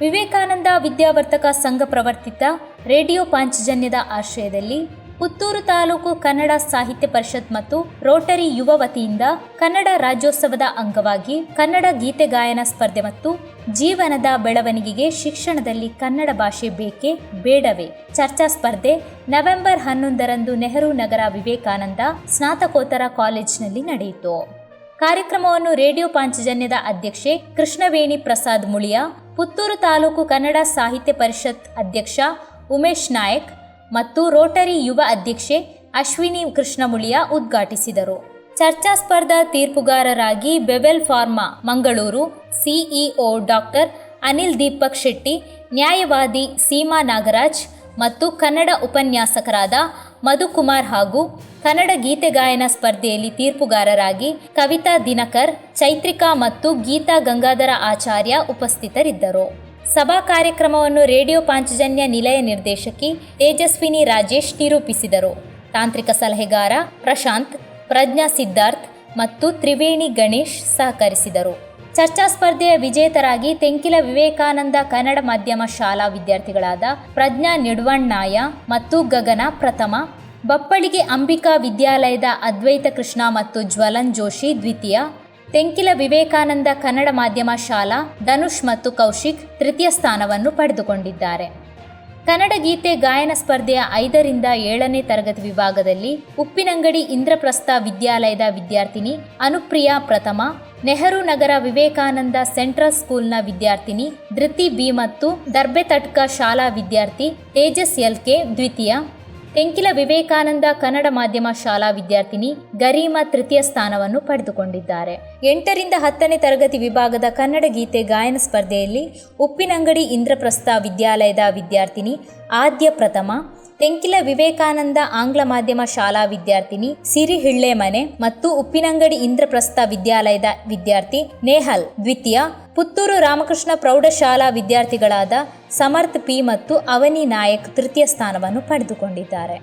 ವಿವೇಕಾನಂದ ವಿದ್ಯಾವರ್ತಕ ಸಂಘ ಪ್ರವರ್ತಿತ ರೇಡಿಯೋ ಪಾಂಚಜನ್ಯದ ಆಶ್ರಯದಲ್ಲಿ ಪುತ್ತೂರು ತಾಲೂಕು ಕನ್ನಡ ಸಾಹಿತ್ಯ ಪರಿಷತ್ ಮತ್ತು ರೋಟರಿ ಯುವ ವತಿಯಿಂದ ಕನ್ನಡ ರಾಜ್ಯೋತ್ಸವದ ಅಂಗವಾಗಿ ಕನ್ನಡ ಗೀತೆ ಗಾಯನ ಸ್ಪರ್ಧೆ ಮತ್ತು ಜೀವನದ ಬೆಳವಣಿಗೆಗೆ ಶಿಕ್ಷಣದಲ್ಲಿ ಕನ್ನಡ ಭಾಷೆ ಬೇಕೆ ಬೇಡವೇ. ಚರ್ಚಾ ಸ್ಪರ್ಧೆ ನವೆಂಬರ್ ಹನ್ನೊಂದರಂದು ನೆಹರು ನಗರ ವಿವೇಕಾನಂದ ಸ್ನಾತಕೋತ್ತರ ಕಾಲೇಜಿನಲ್ಲಿ ನಡೆಯಿತು. ಕಾರ್ಯಕ್ರಮವನ್ನು ರೇಡಿಯೋ ಪಾಂಚಜನ್ಯದ ಅಧ್ಯಕ್ಷೆ ಕೃಷ್ಣವೇಣಿ ಪ್ರಸಾದ್ ಮುಳಿಯ ಪುತ್ತೂರು ತಾಲೂಕು ಕನ್ನಡ ಸಾಹಿತ್ಯ ಪರಿಷತ್ ಅಧ್ಯಕ್ಷ ಉಮೇಶ್ ನಾಯಕ್ ಮತ್ತು ರೋಟರಿ ಯುವ ಅಧ್ಯಕ್ಷೆ ಅಶ್ವಿನಿ ಕೃಷ್ಣಮುಳಿಯ ಉದ್ಘಾಟಿಸಿದರು. ಚರ್ಚಾ ಸ್ಪರ್ಧಾ ತೀರ್ಪುಗಾರರಾಗಿ Bevel Pharma Mangaluru CEO doctor Anil Deepak Shetty, ನ್ಯಾಯವಾದಿ ಸೀಮಾ ನಾಗರಾಜ್ ಮತ್ತು ಕನ್ನಡ ಉಪನ್ಯಾಸಕರಾದ ಮಧುಕುಮಾರ್ ಹಾಗೂ ಕನ್ನಡ ಗೀತೆ ಗಾಯನ ಸ್ಪರ್ಧೆಯಲ್ಲಿ ತೀರ್ಪುಗಾರರಾಗಿ ಕವಿತಾ ದಿನಕರ್, ಚೈತ್ರಿಕಾ ಮತ್ತು ಗೀತಾ ಗಂಗಾಧರ ಆಚಾರ್ಯ ಉಪಸ್ಥಿತರಿದ್ದರು. ಸಭಾ ಕಾರ್ಯಕ್ರಮವನ್ನು ರೇಡಿಯೋ ಪಾಂಚಜನ್ಯ ನಿಲಯ ನಿರ್ದೇಶಕಿ ತೇಜಸ್ವಿನಿ ರಾಜೇಶ್ ನಿರೂಪಿಸಿದರು. ತಾಂತ್ರಿಕ ಸಲಹೆಗಾರ ಪ್ರಶಾಂತ್, ಪ್ರಜ್ಞಾ ಸಿದ್ಧಾರ್ಥ್ ಮತ್ತು ತ್ರಿವೇಣಿ ಗಣೇಶ್ ಸಹಕರಿಸಿದರು. ಚರ್ಚಾ ಸ್ಪರ್ಧೆಯ ವಿಜೇತರಾಗಿ ತೆಂಕಿಲ ವಿವೇಕಾನಂದ ಕನ್ನಡ ಮಾಧ್ಯಮ ಶಾಲಾ ವಿದ್ಯಾರ್ಥಿಗಳಾದ ಪ್ರಜ್ಞಾ ನಿಡ್ವಣ್ಣಾಯ ಮತ್ತು ಗಗನ ಪ್ರಥಮ, ಬಪ್ಪಳಿಗೆ ಅಂಬಿಕಾ ವಿದ್ಯಾಲಯದ ಅದ್ವೈತ ಕೃಷ್ಣ ಮತ್ತು ಜ್ವಲನ್ ಜೋಶಿ ದ್ವಿತೀಯ, ತೆಂಕಿಲ ವಿವೇಕಾನಂದ ಕನ್ನಡ ಮಾಧ್ಯಮ ಶಾಲಾ ಧನುಷ್ ಮತ್ತು ಕೌಶಿಕ್ ತೃತೀಯ ಸ್ಥಾನವನ್ನು ಪಡೆದುಕೊಂಡಿದ್ದಾರೆ. ಕನ್ನಡ ಗೀತೆ ಗಾಯನ ಸ್ಪರ್ಧೆಯ ಐದರಿಂದ ಏಳನೇ ತರಗತಿ ವಿಭಾಗದಲ್ಲಿ ಉಪ್ಪಿನಂಗಡಿ ಇಂದ್ರಪ್ರಸ್ಥ ವಿದ್ಯಾಲಯದ ವಿದ್ಯಾರ್ಥಿನಿ ಅನುಪ್ರಿಯಾ ಪ್ರಥಮ ನೆಹರು ನಗರ ವಿವೇಕಾನಂದ ಸೆಂಟ್ರಲ್ ಸ್ಕೂಲ್ನ ವಿದ್ಯಾರ್ಥಿನಿ, ಧೃತಿ ಬಿ ಮತ್ತು ದರ್ಬೆತಟ್ಕ ಶಾಲಾ ವಿದ್ಯಾರ್ಥಿ ತೇಜಸ್ ಎಲ್ ಕೆ ದ್ವಿತೀಯ. ತೆಂಕಿಲ ವಿವೇಕಾನಂದ ಕನ್ನಡ ಮಾಧ್ಯಮ ಶಾಲಾ ವಿದ್ಯಾರ್ಥಿನಿ ಗರೀಮಾ ತೃತೀಯ ಸ್ಥಾನವನ್ನು ಪಡೆದುಕೊಂಡಿದ್ದಾರೆ. ಎಂಟರಿಂದ ಹತ್ತನೇ ತರಗತಿ ವಿಭಾಗದ ಕನ್ನಡ ಗೀತೆ ಗಾಯನ ಸ್ಪರ್ಧೆಯಲ್ಲಿ ಉಪ್ಪಿನಂಗಡಿ ಇಂದ್ರಪ್ರಸ್ಥ ವಿದ್ಯಾಲಯದ ವಿದ್ಯಾರ್ಥಿನಿ ಆದ್ಯ ಪ್ರಥಮ ತೆಂಕಿಲ ವಿವೇಕಾನಂದ ಆಂಗ್ಲ ಮಾಧ್ಯಮ ಶಾಲಾ ವಿದ್ಯಾರ್ಥಿನಿ ಸಿರಿ ಹಿಳ್ಳೆಮನೆ ಮತ್ತು ಉಪ್ಪಿನಂಗಡಿ ಇಂದ್ರಪ್ರಸ್ಥ ವಿದ್ಯಾಲಯದ ವಿದ್ಯಾರ್ಥಿ ನೇಹಲ್, ದ್ವಿತೀಯ, ಪುತ್ತೂರು ರಾಮಕೃಷ್ಣ ಪ್ರೌಢಶಾಲಾ ವಿದ್ಯಾರ್ಥಿಗಳಾದ ಸಮರ್ಥ್ ಪಿ ಮತ್ತು ಅವನಿ ನಾಯಕ್ ತೃತೀಯ ಸ್ಥಾನವನ್ನು ಪಡೆದುಕೊಂಡಿದ್ದಾರೆ.